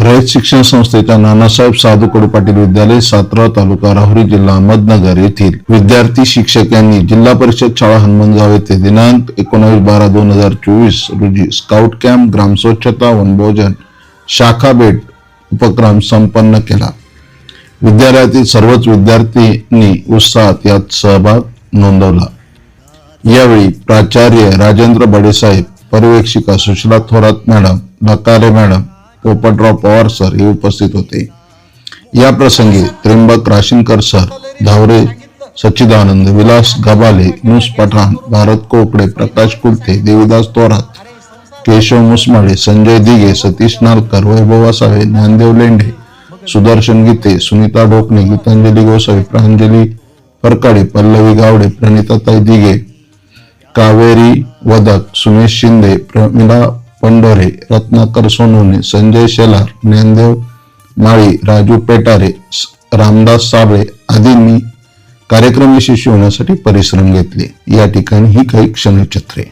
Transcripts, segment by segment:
रयत शिक्षण संस्थेच्या नानासाहेब साधू कडू पाटील विद्यालय सातराव तालुका राहुरी जिल्हा अहमदनगर येथील विद्यार्थी शिक्षक यांनी जिल्हा परिषद शाळा हनुमानगाव येथे दिनांक एकोणावीस बारा दोन हजार चोवीस रोजी स्काउट कॅम्प ग्राम स्वच्छता वनभोजन शाखा भेट उपक्रम संपन्न केला. विद्यालयातील सर्वच विद्यार्थ्यांनी उत्साहात यात सहभाग नोंदवला. यावेळी प्राचार्य Rajendra Badesaheb पर्यवेक्षिका Sushila Thorat madam Lakare madam Popatrao Pawar sir हे उपस्थित होते. या प्रसंगी त्र्यंबक राशीनकर सर धावरे सच्चिदानंद विलास गबाले नुस पठाण भारत कोकडे प्रकाश कुलते देवीदास तोरात केशव मुसमाळे संजय दिगे सतीश नालकर वैभव असावे ज्ञानदेव लेंडे सुदर्शन गीते सुनीता ढोकणे गीतांजली गोसावी प्रांजली फरकाडे पल्लवी गावडे प्रणिताताई दिगे कावेरी वदक सुमेश शिंदे प्रमिला पंढोरे रत्नाकर सोनवणे संजय शेलार ज्ञानदेव माळी राजू पेटारे रामदास साबळे आदींनी कार्यक्रम यशस्वी होण्यासाठी परिश्रम घेतले. या ठिकाणी ही काही क्षणचित्रे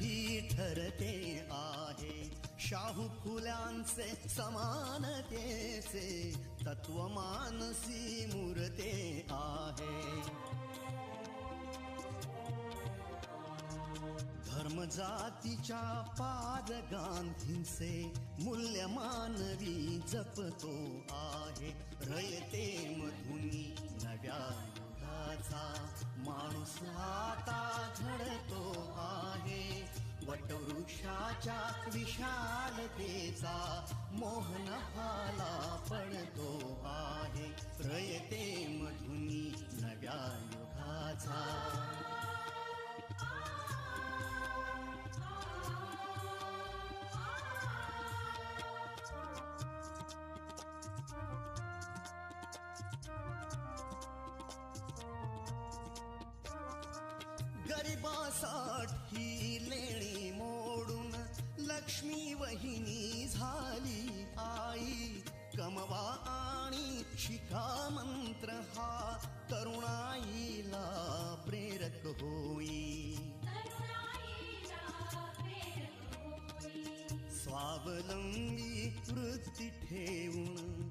ही ठरते आहे. शाहू फुल्यांचे समानतेचे तत्वमानसी मूर्ते आहे. धर्म जातीच्या पाद गांधींचे मूल्य मानवी जपतो आहे. विशालतेचा मोहन भाला पडतो आहे. प्रयते मधुनी नव्या युगाचा. गरिबासाठी लेणी मो लक्ष्मी वहिनी झाली आई. कमवा आणि शिका मंत्र हा तरुणाईला प्रेरक होई. स्वावलंबी वृत्ती ठेवून